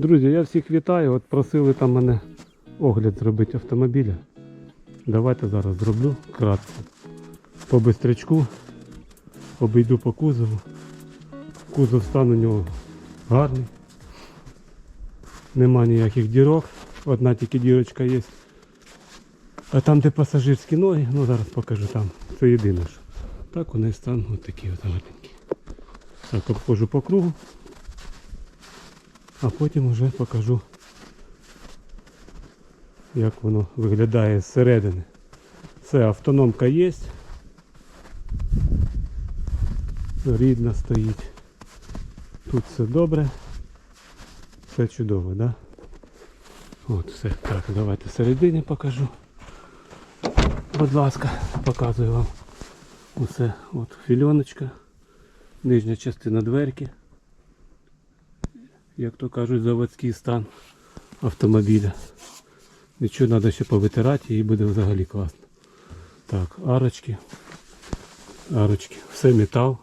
Друзі, я всіх вітаю. От просили там мене огляд зробити автомобіля. Давайте зараз зроблю кратко. По бистрячку. Обійду по кузову. Кузов стан у нього гарний. Нема ніяких дірок. Одна тільки дірочка є. А там, де пасажирські ноги, ну зараз покажу там. Це єдине. що. Так вони стан ось такі от гарненькі. Так, обходжу по кругу. А потім вже покажу, як воно виглядає зсередини. Все, автономка є. Рідна стоїть. Тут все добре. Все чудово, да? От все. Так, давайте всередині покажу. Будь ласка, показую вам усе. От фільоночка, нижня частина дверки як то кажуть, заводський стан автомобіля. Нічого треба ще повитирати і буде взагалі класно. Так, арочки. Арочки. Все метал.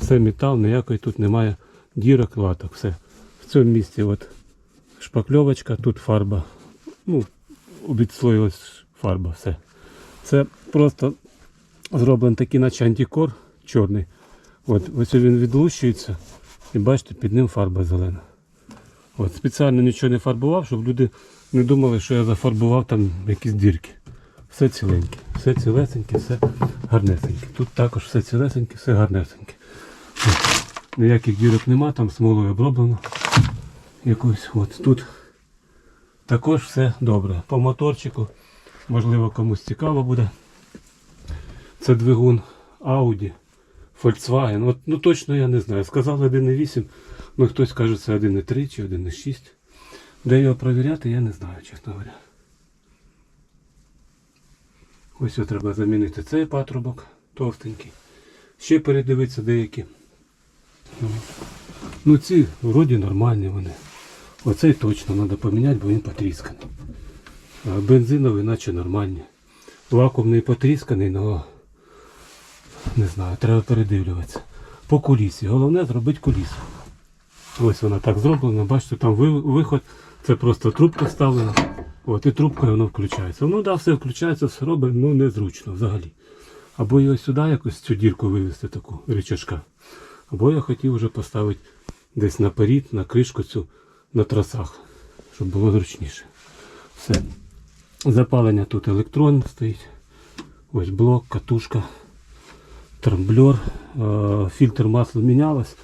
Все метал, ніякої тут немає дірок, латок. Все. В цьому місці от шпакльовочка, тут фарба. Ну, відслоїлась фарба, все. Це просто зроблений такий наче антикор чорний. От, ось він відлущується. І бачите, під ним фарба зелена. От, спеціально нічого не фарбував, щоб люди не думали, що я зафарбував там якісь дірки. Все ціленьке, все цілесеньке, все гарнесеньке. Тут також все цілесеньке, все гарнесеньке. Ніяких дірок нема, там смолою оброблено. Якось от тут також все добре. По моторчику, можливо, комусь цікаво буде. Це двигун Audi. Volkswagen. От, ну точно я не знаю. Сказали 1,8, ну хтось каже це 1,3 чи 1,6. Де його перевіряти, я не знаю, чесно говоря. Ось от треба замінити цей патрубок товстенький. Ще передивитися деякі. Ну, ці вроді нормальні вони. Оцей точно треба поміняти, бо він потрісканий. А бензиновий наче нормальні. Вакуумний потрісканий, але не знаю, треба передивлюватися. По кулісі. Головне зробити кулісу. Ось вона так зроблена. Бачите, там виход. Це просто трубка вставлена. От, і трубкою воно включається. Ну да, все включається, все робить, ну незручно взагалі. Або його сюди якось цю дірку вивести таку рычажка. Або я хотів вже поставити десь наперед, на кришку цю на трасах, щоб було зручніше. Все. Запалення тут електрон стоїть. Ось блок, катушка трамблер, е, фільтр масла мінялось,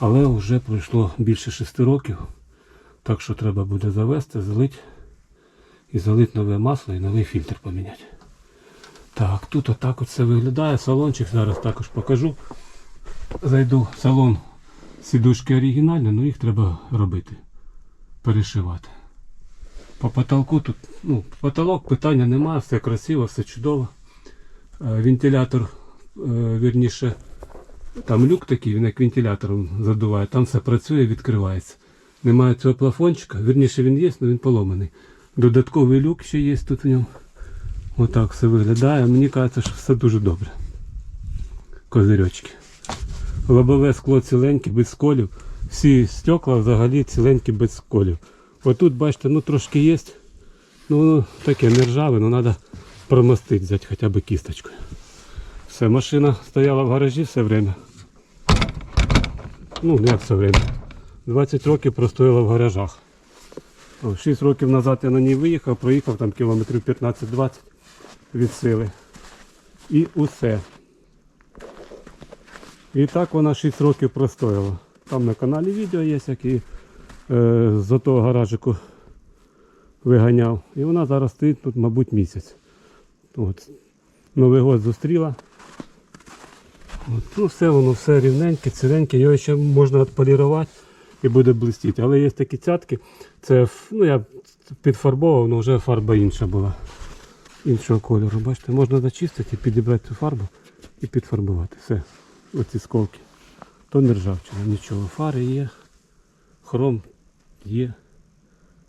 але вже пройшло більше 6 років. Так що треба буде завести, залити і залити нове масло і новий фільтр поміняти. Так, тут отак от все виглядає. Салончик зараз також покажу. Зайду в салон. Сідушки оригінальні, але їх треба робити. Перешивати. По потолку тут, ну, потолок питання немає, все красиво, все чудово. Е, Вентилятор вірніше, там люк такий, він як вентилятором задуває, там все працює, відкривається. Немає цього плафончика, вірніше він є, але він поломаний. Додатковий люк ще є тут в ньому. Отак все виглядає. Мені кажеться, що все дуже добре. Козирьочки. Лобове скло ціленьке, без сколів. Всі стекла взагалі ціленькі без сколів. Отут, бачите, ну трошки є. Ну таке не ржаве, але треба промастити, взяти хоча б кісточкою. Все, машина стояла в гаражі все время. Ну, як все время. 20 років простояла в гаражах. 6 років назад я на ній виїхав, проїхав там кілометрів 15-20 від сили. І усе. І так вона 6 років простояла. Там на каналі відео є, які е, з того гаражику виганяв. І вона зараз стоїть тут, мабуть, місяць. От. Новий год зустріла. От, ну все воно все рівненьке, ціленьке, його ще можна відполірувати і буде блистіти. Але є такі цятки, це ну, я підфарбовував, але вже фарба інша була. Іншого кольору. Бачите, можна зачистити, підібрати цю фарбу і підфарбувати. Все. Оці сколки. То не ржавчина, нічого. Фари є, хром є,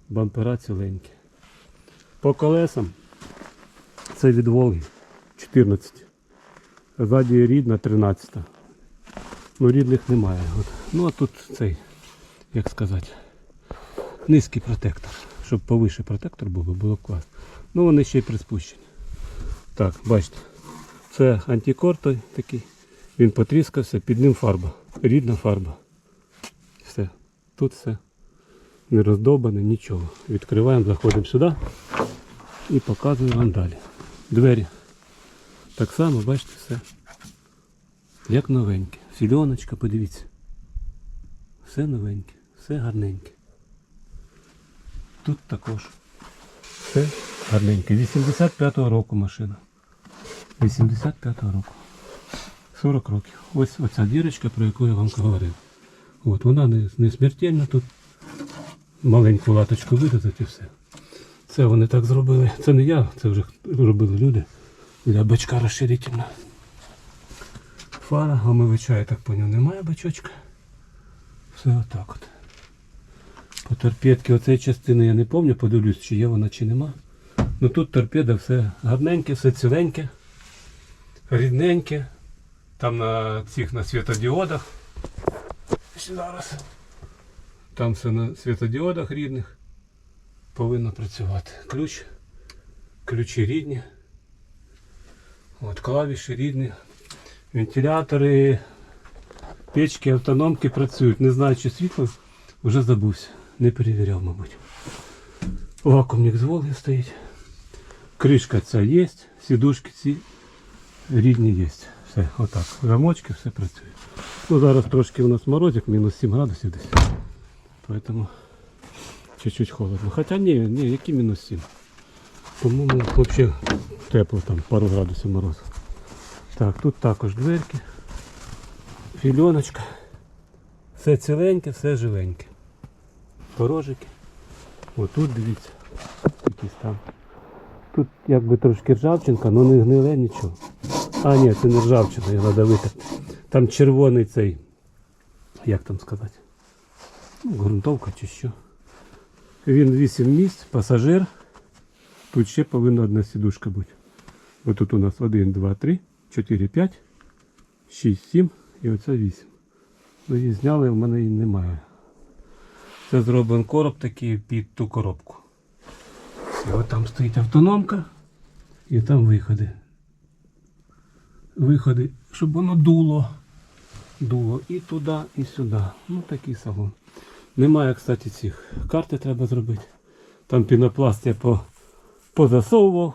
бампера ціленькі. По колесам це від Волги 14. Ззаді рідна 13. Ну рідних немає. От. Ну а тут цей, як сказати, низький протектор. Щоб повише протектор був, було б класно. Ну вони ще й приспущені. Так, бачите. Це антикор той такий. Він потріскався, під ним фарба. Рідна фарба. Все. Тут все не роздобане, нічого. Відкриваємо, заходимо сюди і показую вам далі. Двері. Так само, бачите, все. Як новеньке. Фільоночка, подивіться. Все новеньке, все гарненьке. Тут також. Все гарненьке. 85-го року машина. 85-го року. 40 років. Ось оця дірочка, про яку я вам говорив. От, вона не, не смертельна тут. Маленьку латочку вирізати і все. Це вони так зробили. Це не я, це вже робили люди. Для бачка розширительна. Фара, омивача, я так поняв, немає бачочка. Все отак от. По торпедці оцеї частини я не пам'ятаю, подивлюсь, чи є вона, чи нема. Ну тут торпеда все гарненьке, все ціленьке, рідненьке. Там на цих на світодіодах. Зараз. Там все на світодіодах рідних повинно працювати. Ключ, ключі рідні. От клавіші рідні. Вентилятори, печки, автономки працюють. Не знаю, чи світло, вже забувся. Не перевіряв, мабуть. Вакуумник з Волги стоїть. Кришка ця є, сідушки ці рідні є. Все, отак. Замочки, все працює. Ну зараз трошки у нас морозик, мінус 7 градусів десь. Поэтому чуть-чуть холодно. Хоча ні, ні, які мінус 7. По-моєму, взагалі тепло там, пару градусів морозу. Так, тут також дверки. Фільоночка. Все ціленьке, все живеньке. Порожики. Отут дивіться. Якісь там. Тут якби трошки ржавчинка, але не гниле нічого. А, ні, це не ржавчина, його треба витерти. Там червоний цей. Як там сказати? Ну, ґрунтовка чи що. Він 8 місць, пасажир. Тут ще повинна одна сідушка бути. Ось тут у нас 1, 2, 3, 4, 5, 6, 7 і оце 8. Ну її зняли, в мене її немає. Це зроблений короб такий під ту коробку. І от там стоїть автономка і там виходи. Виходи, щоб воно дуло. Дуло і туди, і сюди. Ну такий салон. Немає, кстати, цих. Карти треба зробити. Там пінопласт я по, позасовував.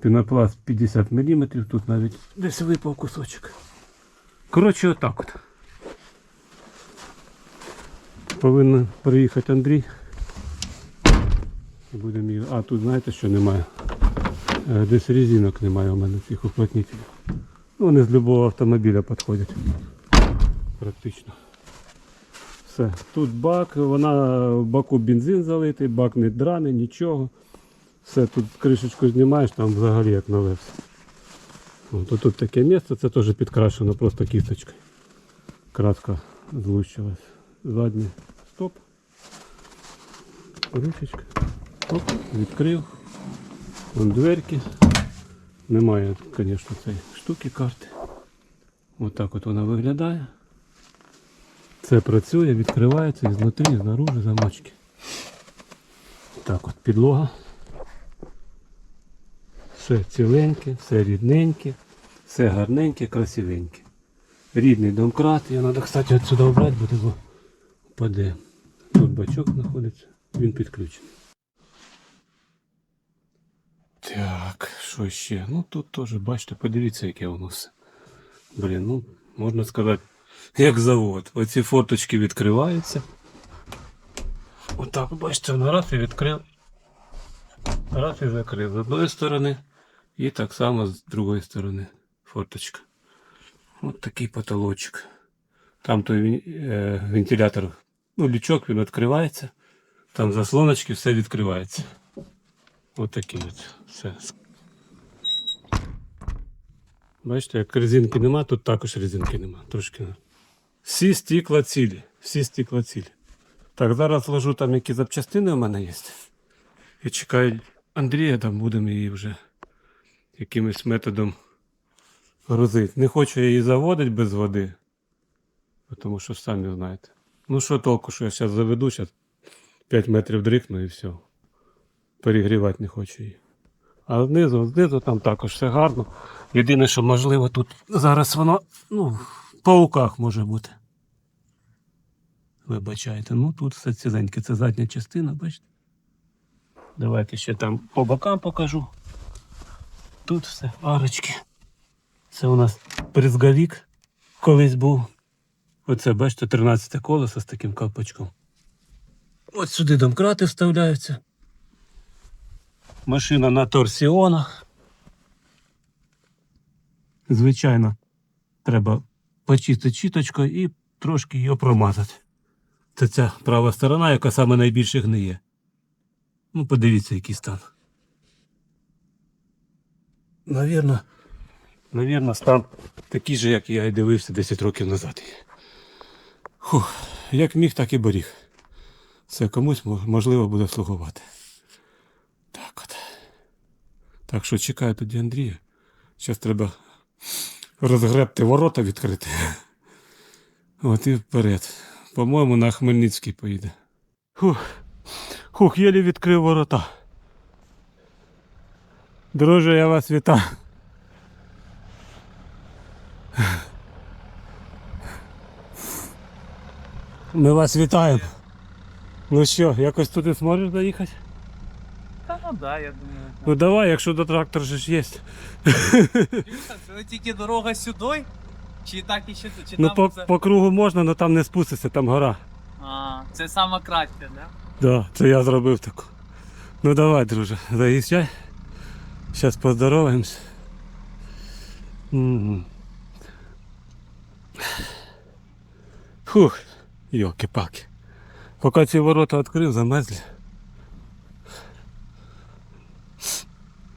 Пінопласт 50 мм, тут навіть десь випав кусочок. Коротше, отак от. Повинен приїхати Андрій. Будемо її- А, тут знаєте, що немає. Е, Десь резинок немає у мене цих уплотнителів. Ну, Вони з будь-якого автомобіля підходять. Практично. Все. Тут бак, вона в баку бензин залитий, бак не драний, нічого. Все, тут кришечку знімаєш, там взагалі як все. От, тут таке місце, це теж підкрашено просто кісточкою. Краска злущилась. Задній стоп. Ручечка. Оп, відкрив. Вон дверки. Немає, звісно, цієї штуки карти. Отак от вона виглядає. Це працює, відкривається і знутрі, і знаружи замочки. Так от підлога. Все ціленьке, все рідненьке, все гарненьке, красивеньке. Рідний домкрат, його треба, кстати, отсюди обрати, бо того впаде. Тут бачок знаходиться, він підключений. Так, що ще? Ну тут теж, бачите, подивіться, яке воно все. Блін, ну, можна сказати, як завод. Оці форточки відкриваються. Отак, бачите, воно раз і відкрив. Раз і закрив з одної сторони. І так само з другої сторони форточка. От такий потолочок. Там той е, вентилятор, ну, лючок він відкривається. Там заслоночки, все відкривається. От такий от. Все. Бачите, як резинки нема, тут також резинки нема. Трошки. Всі стікла цілі. Всі стікла цілі. Так, зараз ложу там які запчастини у мене є. І чекаю Андрія, там будемо її вже якимось методом грузити. Не хочу її заводити без води. Тому що самі знаєте. Ну що толку, що я зараз заведу, зараз 5 метрів дрикну і все. Перегрівати не хочу її. А знизу, знизу там також все гарно. Єдине, що можливо тут зараз воно ну, пауках може бути. Вибачайте, ну тут все ціленьке, це задня частина, бачите? Давайте ще там по бокам покажу. Тут все арочки. Це у нас призговік колись був. Оце, бачите, 13 колесо з таким колпачком. От сюди домкрати вставляються. Машина на торсіонах. Звичайно, треба почистити чіточкою і трошки її промазати. Це ця права сторона, яка саме найбільше гниє. Ну, подивіться, який стан. Навірно, навірно, стан такий же, як я і дивився 10 років назад. Фух, як міг, так і боріг. Це комусь можливо буде слугувати. Так от. Так що чекаю тоді Андрія. Зараз треба розгребти ворота відкрити. От і вперед. По-моєму, на Хмельницький поїде. Фух, Хух, єлі відкрив ворота. Друже, я вас вітаю. Ми вас вітаємо. Ну що, якось туди зможеш доїхати? Ну да, я думаю. Ну давай, якщо до трактора же ж є. Це тільки дорога сюди, чи так і ще тут, чи Ну там по, це... по кругу можна, але там не спуститься, там гора. А, це сама краще, да? Да, це я зробив таку. Ну давай, друже, заїжджай. Зараз поздороваємось. Фух, йоки-палки. Поки ці ворота відкрив, замерзли.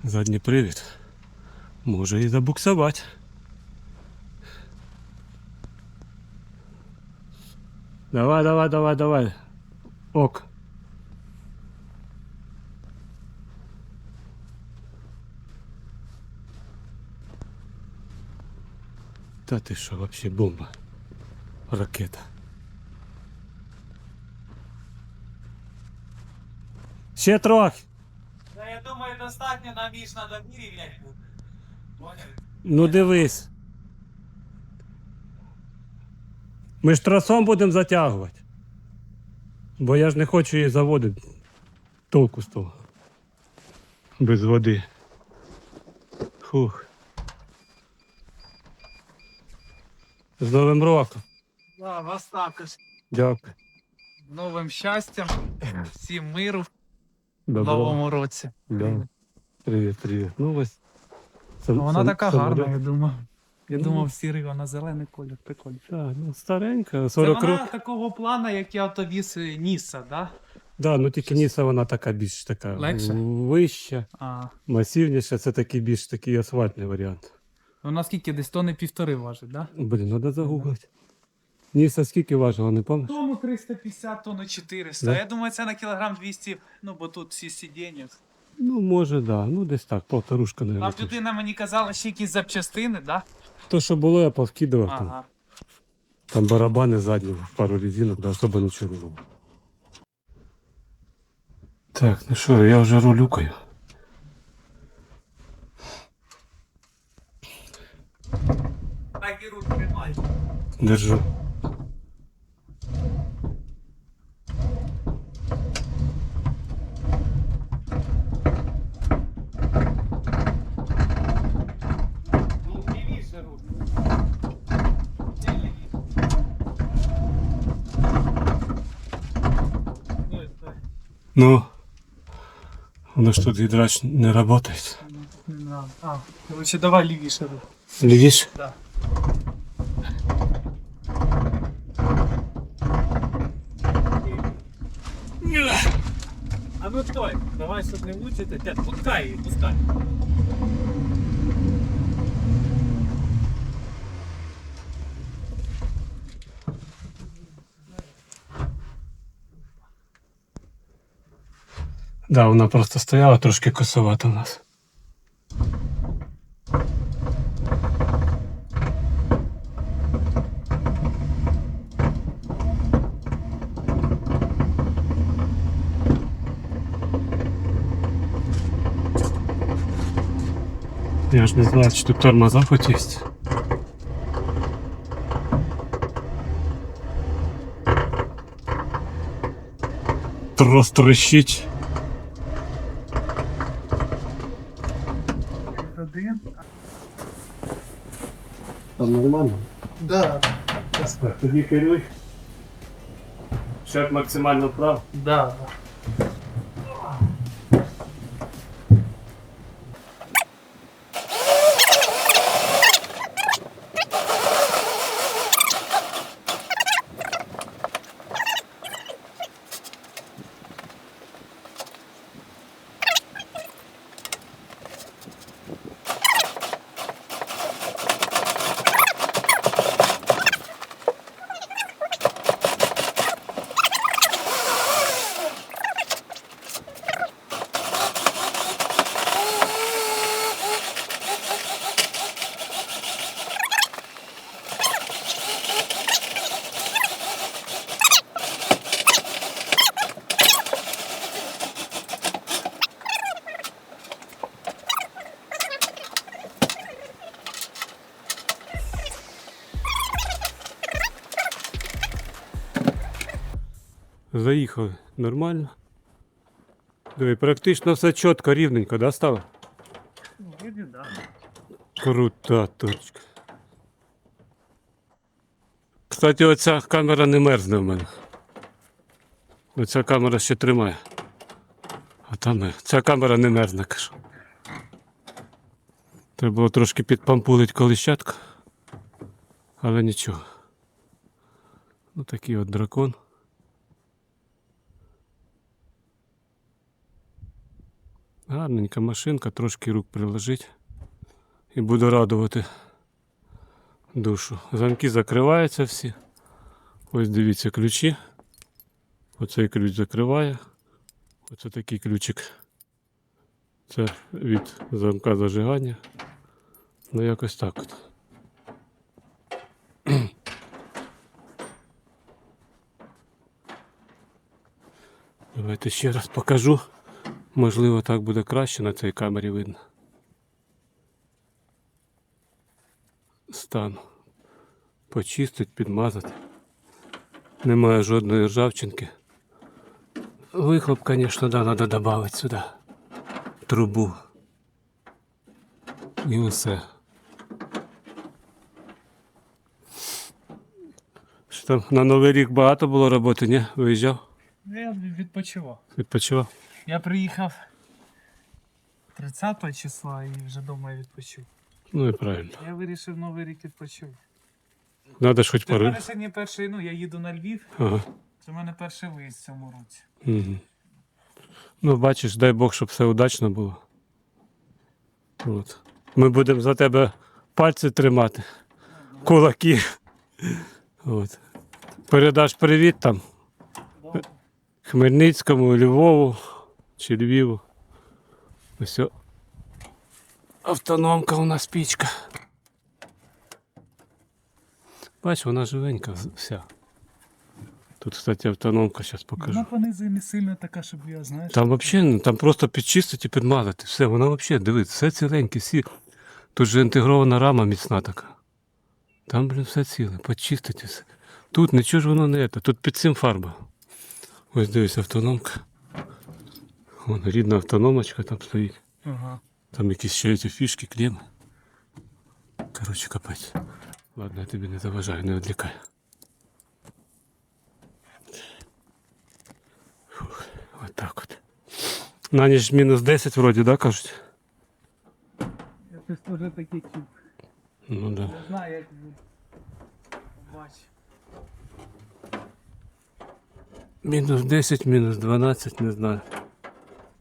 Задній привід. Може і забуксувати. Давай, давай, давай, давай. Ок. Та ти що, вообще бомба. Ракета. Ще трохи. Та достатньо нам їж на домірі глянь. Поняли? Ну дивись. Ми ж тросом будемо затягувати. Бо я ж не хочу її заводити. Толку з того. Без води. Фух. З Новим роком. Да, вас також. Дякую. Новим щастям, всім миру в Добро. новому році. Да. Привіт, привіт. Ну ось. Сам- Вона сам- така самоліт. гарна, я думав. Я Ну. думав, сірий, вона зелений колір, прикольно. Так, ну старенька, Це 40 вона років. такого плана, як і автовіз е, Ніса, да? Да, ну тільки Ніса вона така більш така Легше? вища, А, масивніша, це такий більш такий асфальтний варіант. вона скільки десь тони півтори важить, да? Блін, треба загуглити. Ніса скільки важила, не пам'ятаєш? Тому 350 тонн 400. Да? Я думаю, це на кілограм 200, ну бо тут всі сидіння. Ну, може, да. Ну, десь так, полторушка, Там мабуть. людина мені казала, ще якісь запчастини, да? То, що було, я повкидував там. Ага. Там барабани задні, пару резинок, да особо нічого не було. Так, ну що, я вже рулюкаю. Так і руки тримай. Держу. Ну, лівіше руки. Ну, і так. Ну, воно ж тут гідрач не працює. Не надо. А, короче, давай лівіше руки. Лівіше? Да. А ну стой, давай, щоб не мучити. Те, Пускай її, пускай. Да, вона просто стояла трошки косовато у нас. Я ж не знаю, чи тут тормоза хоть есть. Трос трещить. Тоді керуй. Щоб максимально вправо. Да. Заїхали нормально. Диви, практично все чітко, рівненько, да, стало? Вроде да. Крута точка. Кстати, оця камера не мерзне в мене. Оця камера ще тримає. А там. Ця камера не мерзне, кажу. Треба було трошки підпампулить колищатка. Але нічого. Ну такий от дракон. Гарненька машинка, трошки рук приложить і буду радувати душу. Замки закриваються всі. Ось дивіться ключі. Оцей ключ закриває. Оце такий ключик. Це від замка зажигання. Ну якось так от. Давайте ще раз покажу. Можливо, так буде краще на цій камері видно. Стан. Почистить, підмазати. Немає жодної ржавчинки. Вихлоп, звісно, да, треба додати сюди. Трубу. І усе. Що там на Новий рік багато було роботи, ні? Виїжджав? Я відпочивав. Відпочивав? Я приїхав 30 числа і вже вдома відпочив. Ну і правильно. Я вирішив новий рік відпочив. Надо ж хоч Це в пари. мене сьогодні перший, ну я їду на Львів. Ага. Це в мене перший виїзд в цьому році. Угу. Ну, бачиш, дай Бог, щоб все удачно було. От. Ми будемо за тебе пальці тримати, кулаки. От. Передаш привіт там Хмельницькому, Львову чи Львіву. Ось. Автономка у нас пічка. Бач, вона живенька вся. Тут, кстати, автономка, зараз покажу. Вона понизу не сильно така, щоб я, знаєш. Там взагалі, ну, там просто підчистити і підмазати. Все, вона взагалі, дивись, все ціленьке, всі. Тут же інтегрована рама міцна така. Там, блін, все ціле, підчистити все. Тут нічого ж воно не це, тут під цим фарба. Ось дивись, автономка. Вон рідна автономочка там стоїть. Ага. Там якісь ще ці фішки, клеми. Коротше, капець. Ладно, я тобі не заважаю, не відлікай. Фух, отак от. На ніч мінус 10 вроді, да, кажуть? Я щось теж такий чув. Ну да. Не знаю, як бач. Мінус 10, мінус 12, не знаю.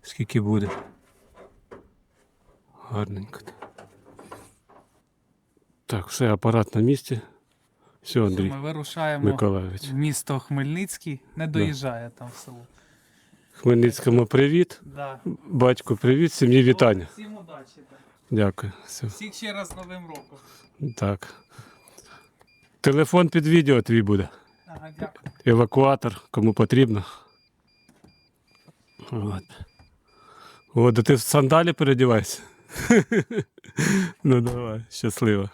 Скільки буде. Гарненько. Так, все, апарат на місці. Все, Андрій Ми вирушаємо Миколаївич. в місто Хмельницький. Не доїжджає там в село. Хмельницькому привіт. Да. Батьку привіт, сім'ї вітання. Всім удачі. так. Дякую. Все. Всіх ще раз з Новим роком. Так. Телефон під відео твій буде. Ага, дякую. Евакуатор, кому потрібно. От. О, да ти в сандалі передівайся. ну давай, щасливо.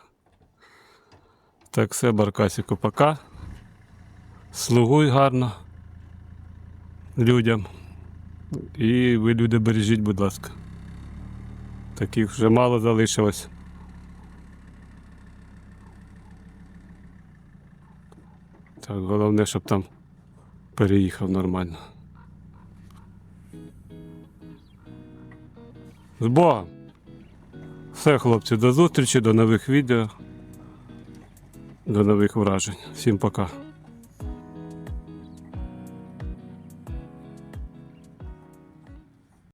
Так, все, Баркасіку, пока. Слугуй гарно людям. І ви, люди, бережіть, будь ласка. Таких вже мало залишилось. Так, головне, щоб там переїхав нормально. З Богом! Все, хлопці, до зустрічі, до нових відео, до нових вражень. Всім пока.